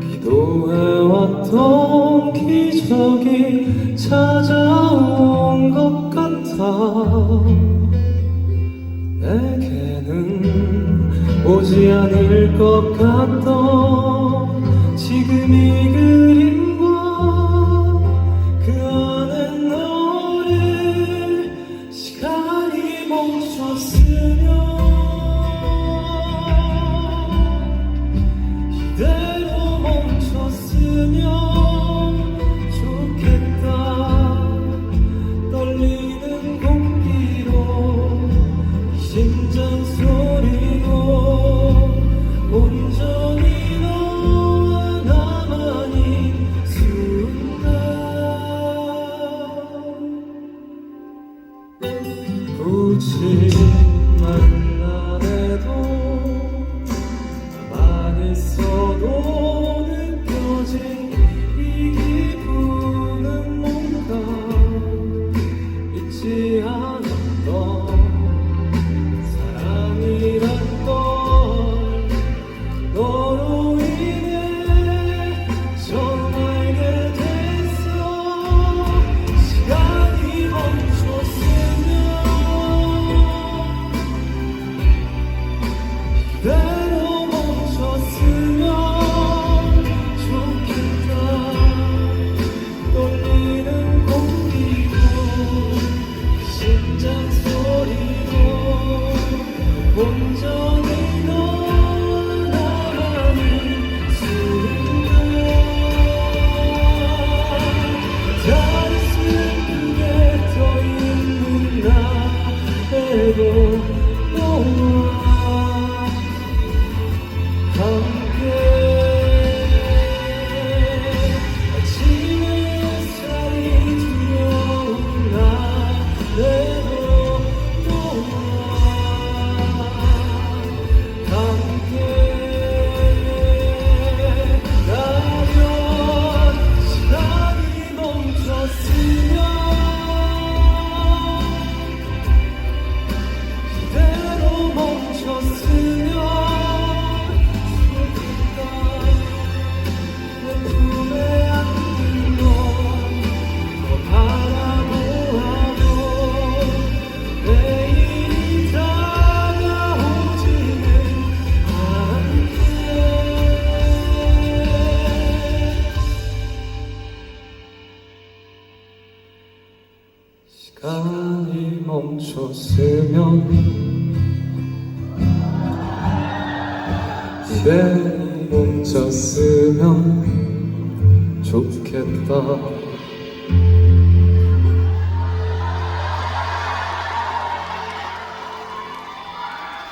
기도해왔던 기적이 찾아온 것 같아. 내게는 오지 않을 것 같던 지금이 그리 심장 소리로 온전히 너와 나만이 순간 굳이 만나래도 나만 있어도 시간이 멈췄으면 이래 멈췄으면 좋겠다.